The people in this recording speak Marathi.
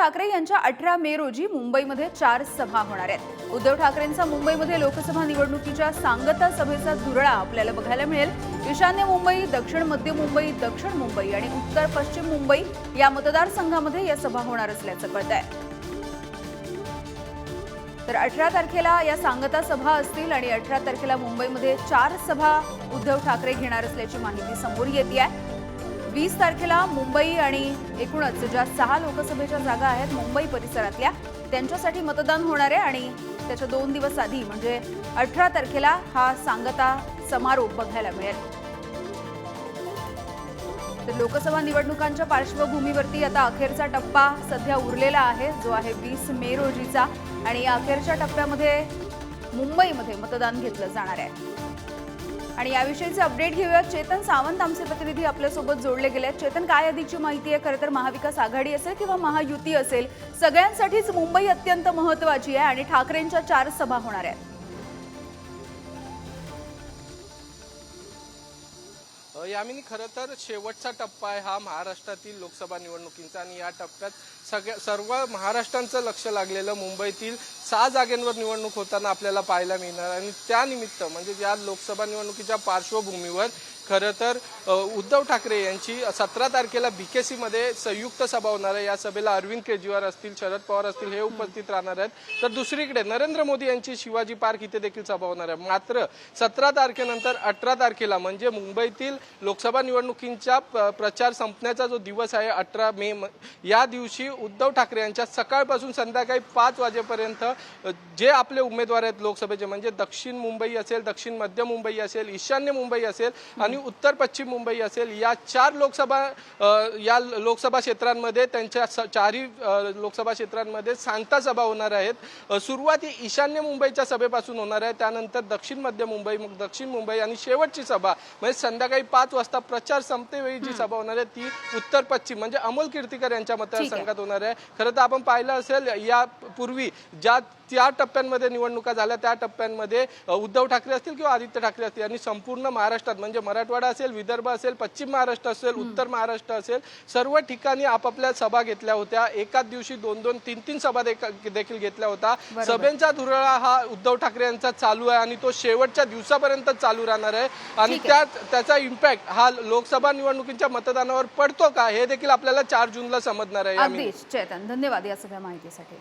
ठाकरे यांच्या अठरा मे रोजी मुंबईमध्ये चार सभा होणार आहेत. उद्धव ठाकरेंचा मुंबईमध्ये लोकसभा निवडणुकीच्या सांगता सभेचा धुरळा आपल्याला बघायला मिळेल. ईशान्य मुंबई दक्षिण मध्य मुंबई दक्षिण मुंबई आणि उत्तर पश्चिम मुंबई या मतदारसंघामध्ये या सभा होणार असल्याचं कळत आहे तर अठरा तारखेला या सांगता सभा असतील आणि अठरा तारखेला मुंबईमध्ये चार सभा उद्धव ठाकरे घेणार असल्याची माहिती समोर येते आहे. वीस तारखेला मुंबई आणि एकूणच ज्या सहा लोकसभेच्या जागा आहेत मुंबई परिसरातल्या त्यांच्यासाठी मतदान होणार आहे आणि त्याच्या दोन दिवस आधी म्हणजे अठरा तारखेला हा सांगता समारोप बघायला मिळेल. तर लोकसभा निवडणुकांच्या पार्श्वभूमीवरती आता अखेरचा टप्पा सध्या उरलेला आहे जो आहे वीस मे रोजीचा. आणि या अखेरच्या टप्प्यामध्ये मुंबईमध्ये मतदान घेतलं जाणार आहे. आणि याविषयीचे अपडेट घेऊया चेतन सावंत आमचे प्रतिनिधी आपल्यासोबत जोडले गेले आहेत चेतन काय आधीची माहिती आहे? खरं तर महाविकास आघाडी असेल किंवा महायुती असेल सगळ्यांसाठीच मुंबई अत्यंत महत्वाची आहे आणि ठाकरेंच्या चार सभा होणार आहेत. यामिनी खरं तर शेवटचा टप्पा आहे हा महाराष्ट्रातील लोकसभा निवडणुकींचा आणि या टप्प्यात सगळ्या सर्व महाराष्ट्रांचं लक्ष लागलेलं मुंबईतील सहा जागेंवर निवडणूक होताना आपल्याला पाहायला मिळणार आणि त्यानिमित्त म्हणजे या लोकसभा निवडणुकीच्या पार्श्वभूमीवर खरं तर उद्धव ठाकरे यांची सतरा तारखेला बीकेसी मध्ये संयुक्त सभा होणार आहे. या सभेला अरविंद केजरीवाल असतील शरद पवार असतील हे उपस्थित राहणार आहेत. तर दुसरीकडे नरेंद्र मोदी यांची शिवाजी पार्क इथे देखील सभा होणार आहे. मात्र सतरा तारखेनंतर अठरा तारखेला म्हणजे मुंबईतील लोकसभा निवडणुकींचा प्रचार संपण्याचा जो दिवस आहे अठरा मे या दिवशी उद्धव ठाकरे यांच्या सकाळपासून संध्याकाळी पाच वाजेपर्यंत जे आपले उमेदवार आहेत लोकसभेचे म्हणजे दक्षिण मुंबई असेल दक्षिण मध्य मुंबई असेल ईशान्य मुंबई असेल आणि उत्तर पश्चिम मुंबई असेल या चार लोकसभा या लोकसभा क्षेत्रांमध्ये त्यांच्या चारही लोकसभा क्षेत्रांमध्ये सांगता सभा होणार आहेत. सुरुवात ही ईशान्य मुंबईच्या सभेपासून होणार आहे. त्यानंतर दक्षिण मध्य मुंबई मग दक्षिण मुंबई आणि शेवटची सभा म्हणजे संध्याकाळी पाच वाजता प्रचार संपतेवेळी जी सभा होणार आहे ती उत्तर पश्चिम म्हणजे अमोल कीर्तीकर यांच्या मतदारसंघात होणार आहे. खरं तर आपण पाहिलं असेल या पूर्वी ज्या त्या टप्प्यांमध्ये निवडणुका झाल्या त्या टप्प्यांमध्ये उद्धव ठाकरे असतील किंवा आदित्य ठाकरे असतील यांनी संपूर्ण महाराष्ट्रात म्हणजे मराठवाडा असेल विदर्भ असेल पश्चिम महाराष्ट्र असेल उत्तर महाराष्ट्र असेल सर्व ठिकाणी आपापल्या सभा घेतल्या होत्या. एकाच दिवशी दोन दोन तीन तीन सभा देखील घेतल्या होत्या. सभेचा धुरळा हा उद्धव ठाकरे यांचा चालू आहे आणि तो शेवटच्या दिवसापर्यंत चालू राहणार आहे. आणि. त्या त्याचा इम्पॅक्ट हा लोकसभा निवडणुकीच्या मतदानावर पडतो का हे देखील आपल्याला चार जूनला समजणार आहे. अगदीच चेतन धन्यवाद या सगळ्या माहितीसाठी.